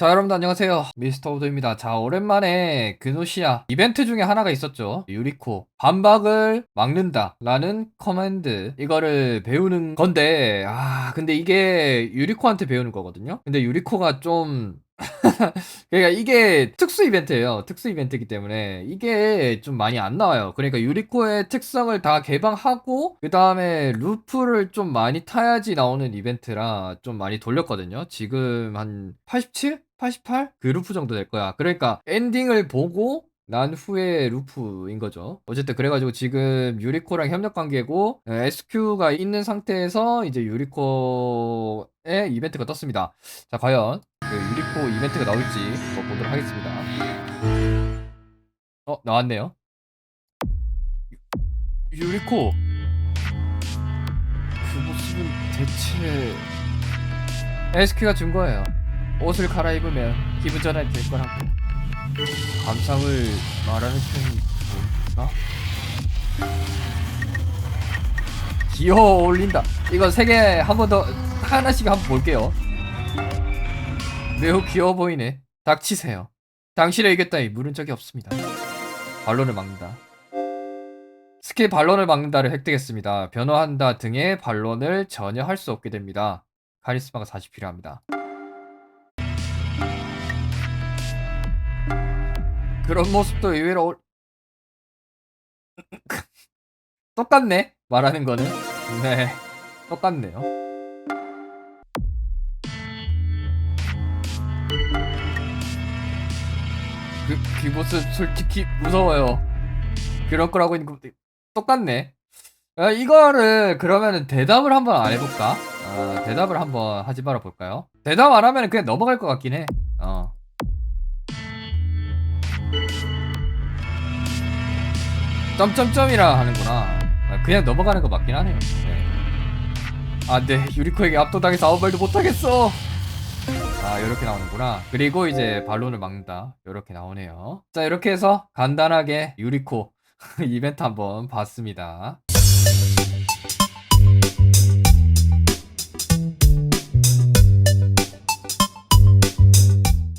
자 여러분들 안녕하세요 미스터 오드입니다 자 오랜만에 그노시아 이벤트 중에 하나가 있었죠 유리코 반박을 막는다 라는 커맨드 이거를 배우는 건데 아 근데 이게 유리코한테 배우는 거거든요 근데 유리코가 좀 그러니까 이게 특수 이벤트예요. 특수 이벤트이기 때문에 이게 좀 많이 안 나와요. 그러니까 유리코의 특성을 다 개방하고 그 다음에 루프를 좀 많이 타야지 나오는 이벤트라 좀 많이 돌렸거든요. 지금 한 87? 88? 그 루프 정도 될 거야. 그러니까 엔딩을 보고 난 후에 루프인 거죠. 어쨌든 그래가지고 지금 유리코랑 협력 관계고 SQ가 있는 상태에서 이제 유리코의 이벤트가 떴습니다. 자 과연 그 유리코 이벤트가 나올지 보도록 하겠습니다. 어 나왔네요. 유, 유리코 그 모습은 대체 SQ가 준 거예요. 옷을 갈아입으면 기분 전환이 될 거라고. 감상을 말하는 편이 뭘까? 귀여워 어울린다. 이거 세 개 한 번 더 하나씩 한번 볼게요. 매우 귀여워 보이네. 닥치세요. 당신의 이겼다니 물은 적이 없습니다. 반론을 막는다. 스킬 반론을 막는다를 획득했습니다. 변호한다 등의 반론을 전혀 할 수 없게 됩니다. 카리스마가 40 필요합니다. 그런 모습도 의외로 어울... 똑같네 말하는 거는 네 똑같네요 그, 그 모습 솔직히 무서워요 그럴 거라고 있는 거 똑같네 아, 이거를 그러면은 대답을 한번 안 해볼까? 아, 대답을 한번 하지 말아 볼까요? 대답 안 하면 그냥 넘어갈 것 같긴 해 어. 점점점이라 하는구나. 아, 그냥 넘어가는 거 맞긴 하네요. 네. 아, 네. 유리코에게 압도당해서 아무 말도 못하겠어. 아, 이렇게 나오는구나. 그리고 이제 반론을 막는다. 이렇게 나오네요. 자, 이렇게 해서 간단하게 유리코 이벤트 한번 봤습니다.